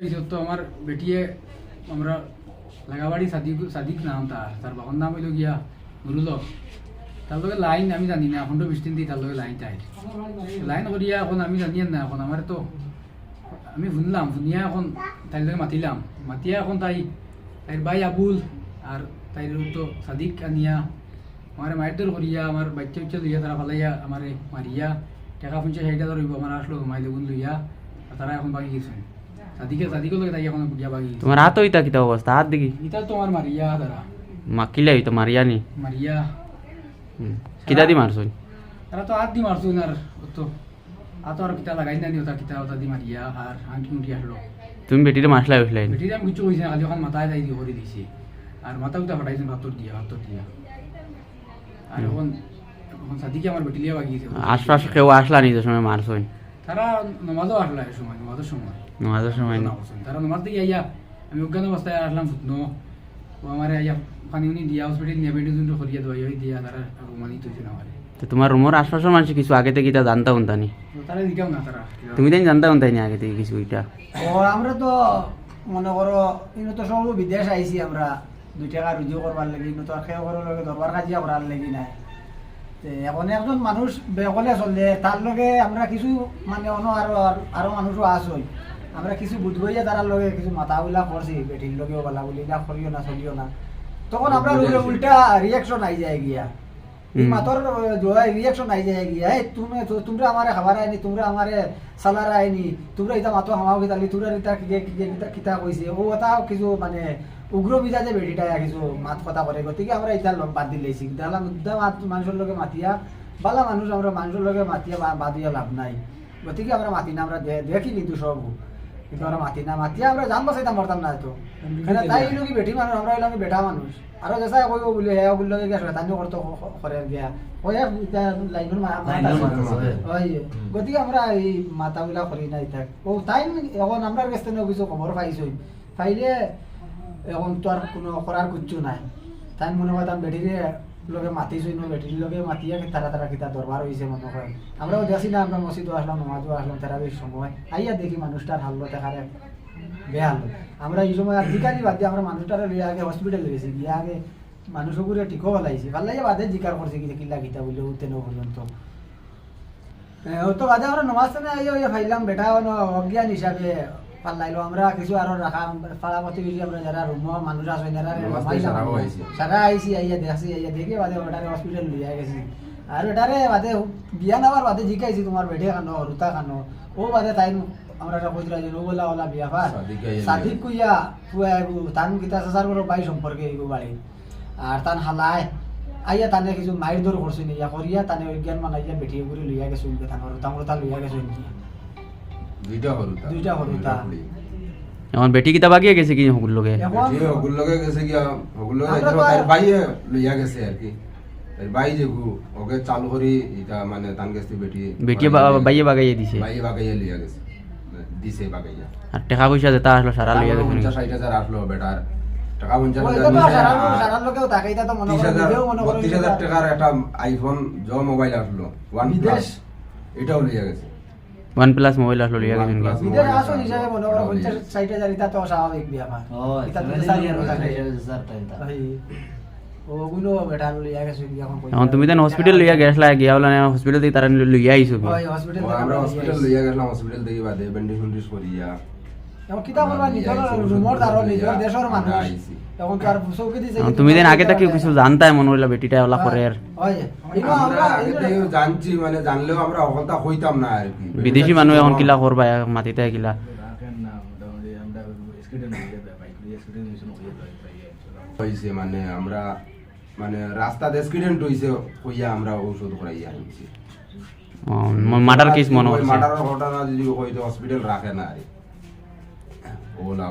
এই তো আমার বেটিয়ে আমরা লাগাবাড়ি সাদিক সাদিক নাম তার তার বাবার নাম হইল গিয়া নুরুল হক। তার লগে লাইন আমি জানি না এখন তো বিশ দিন দিই তার লগে লাইন তাই লাইন করিয়া এখন আমি জানি না এখন আমার তো আমি শুনলাম শুনিয়া এখন তাই লগে মাতিলাম মাতিয়া এখন তাই তাইর ভাই আবুল আর তাইর তো সাদিক আনিয়া আমার মায়ের করিয়া আমার বাচ্চা উচ্চা লইয়া তারা ফালাইয়া আমার মারিয়া টাকা পঞ্চাশ ষাট হাজার হইব আমার আসলো মাই লগুন লইয়া আর তারা এখন বাকি গেছে তোমার হাত হইতা কিতা অবস্থা হাত দেখি ইটা তো আমার মারিয়া তারা মা কিলা হইতো মারিয়া নি মারিয়া কিতা দি মারছই তারা তো হাত দি মারছো আর তো আর তো আর কিতা লাগাই না ওটা কিতা ওটা দি মারিয়া আর আংটি মুটি আসলো তুমি বেটিরে মারলাই উঠলাই বেটিরে আমি কিছু কইছি না খালি ওখান মাথায় যাই দিয়ে করে দিছি আর মাথা উঠা ফাটাইছেন ভাতর দিয়া ভাতর দিয়া আর এখন এখন সাদিকে আমার বেটিলিয়া বাকি গেছে আশপাশে কেউ আসলা নি যে সময় মারছই তারা নমাজও আসলো এই সময় নমাজের সময়। নমাজের সময় তারা নমাজ থেকে আইয়া আমি অজ্ঞান অবস্থায় আসলাম ফুটনো ও আমার আইয়া পানি উনি দিয়া হসপিটাল নিয়ে বেটি দুটো করিয়া দোয়াই হয়ে দিয়া তারা মানি তুইছে না আমারে। তো তোমার রুমের আশপাশের মানুষ কিছু আগে থেকে কিতা জানতা উনতা তারা দিকাও না তারা। তুমি তাই জানতা উনতাই নি আগে থেকে কিছু এটা? ও আমরা তো মনে করো ইনো তো সব বিদেশ আইছি আমরা। দুই টাকা রুজিও করবার লাগি ইনো তো আর খেয়ে করার লগে দরবার কাজিয়া করার লাগি নাই। এখন একজন মানুষ বেকলে চলে তার লগে আমরা কিছু মানে অন্য আরও আরও মানুষও আসই আমরা কিছু বুধবইয়া তার লগে কিছু মাথা উলা করছি বেটির লগেও বলা বলি না করিও না চলিও না। তখন আমরা উল্টা রিয়াকশন আই যায় গিয়া। মাতর রিয়াকশন আই যায় গিয়া। এই তুমি তোমরা আমারে খাবার আইনি তোমরা আমারে সালার আইনি তোমরা ইতা মাতো হামাও কিতালি তোমরা ইতা কিতা কিতা কইছে ও কথা কিছু মানে উগ্র মিজাজে বেডিটা কিছু মাত কথা করে গতিকে আমরা লগ বাদ দিলেছি দালা মুদ্দা মাত মানুষের লগে মাতিয়া বালা মানুষ আমরা মানুষের লগে মাতিয়া বাদিয়া লাভ নাই। গতিকে আমরা মাতি না আমরা দেখি কিন্তু সব। কিন্তু আমরা মাতি না মাতিয়া আমরা জান বাসাইতাম পারতাম না তো। তাই হইল কি বেটি মানুষ আমরা হইলাম বেটা মানুষ। আরও যেসা কইব বলে হ্যাঁ বলল কি শয়তানি করতো করে গিয়া ওই আছে। ওই গতিকে আমরা এই মাতাগুলা করি নাই থাক ও তাই এখন আমরা কাছ থেকে কিছু খবর পাইছই। পাইলে এখন তো আর কোনো করার কিচ্ছু নাই। তাই মনে হয় তার বেটিরে লগে মাতিছই নো বেটির লগে মাতিয়া তারা তারা কিতা দরবার হয়েছে মনে হয় আমরাও দেখি না, আমরা মসজিদও আসলাম, নমাজও আসলাম তেরাবির সময়। আইয়া দেখি মানুষটার হাল্লো দেখারে বেহাল আমরা এই সময় আর বাদ দিয়ে আমরা মানুষটারে লিয়ে আগে হসপিটালে গেছি, গিয়ে আগে মানুষগুলো ঠিকও ভালাইছি ভালো লাগে বাদে জিকার করছে কি কিলা কিতা বলে উঠতে পর্যন্ত ও তো বাদে আমরা নমাজ আইয়া ইয়া ফাইলাম, বেটা অজ্ঞান হিসাবে পাল্লাইলো। আমরা কিছু আরও রাখা পাড়া প্রতিবেশী আমরা যারা রুম মানুষ আছে যারা নমাজ পড়ি সারাও আইছি। সারা আইসি আইয়া দেখছি আইয়া দেখে বাদে ওটারে হসপিটাল লিয়ে গেছি। আর ওটারে বাদে বিয়া নামার বাদে জিকাইছি তোমার বেটে খানো রুতা খানো। ও বাদে তাই আমরা এটা কইরা যে নো বলা ওলা বিয়া ফার সাদিক আইয়া সাদিক কইয়া পুয়া এগু তান কিতা সাসার বড় বাই সম্পর্কে এগু বাড়ি আর তান হালায় আইয়া তানে কিছু মাইর দর করছে ইয়া করিয়া তানে অজ্ঞান মানাইয়া বেটিয়ে করে লইয়া গেছে উনকে তান রুতা রুতা লইয়া গেছে উনকি দুইটা হরুতা দুইটা হরুতা। এখন বেটি কিতা বাগিয়ে গেছে কি হকুল লগে? এখন? বেটি হগুল লগে গেছে গিয়া হগুল লগে আমরা যাইছিল, তো আর- তার বাইয়ে লইয়া গেছে আর কি। তার বাই যে গু ওকে চালু করি এটা মানে তান গেছে বেটি। বেটি বাইয়ে বাগাইয়ে দিছে। বাইয়ে বাগাইয়া লইয়া গেছে। দিছে বাগাইয়া। আর টাকা পয়সা যেটা আসলো সারা লইয়া গেছে। পঞ্চাশ নাকি? ষাট হাজার আসলো বেটার। টাকা পঞ্চাশ ও, হাজার এটা তো নিছে, সারা- আর সারার লোকেও থাকে, এটা তো মনে তিরিশ করো, হাজার নিজেও মনে করো বত্রিশ হাজার এটা- টাকার একটা আইফোন জ মোবাইল আসলো। ওয়ান বিদেশ? প্লাস এটাও লইয়া গেছে। ওয়ান প্লাস মোবাইল আসলো লিয়া গেছেন নাকি? OnePlus। আসো হিসাবে মনে করো পঞ্চাশ ষাট হাজার এটা তো স্বাভাবিক বিয়া ভাই এটা তো সারি আর থাকে। ওগুলো বেটা লইয়া গেছে এখন। এখন তুমি দেন হসপিটাল লইয়া গেছলা গিয়া বলা হসপিটাল থেকে তারা লইয়া আইছো বি। ওই হসপিটাল আমরা হসপিটাল থেকে বাদে ব্যান্ডেজ ফ্যান্ডেজ করিয়া তুমি দেন আগে থেকে কিছু জানতাই মনে হইলা বেটিটা ওলা করে আর জানছি মানে জানলেও আমরা অকলতা হইতাম না আর কি। বিদেশি মানুষ এখন কিলা করবা মাটিতে কিলা। হইছে মানে আমরা মানে রাস্তা অ্যাক্সিডেন্ট হইছে কইয়া আমরা ঔষধ করাইয়া আনছি। মার্ডার কেস মনে ওই হচ্ছে মার্ডারের ঘটনা যদি হইতো হসপিটাল রাখে না আর। ওলা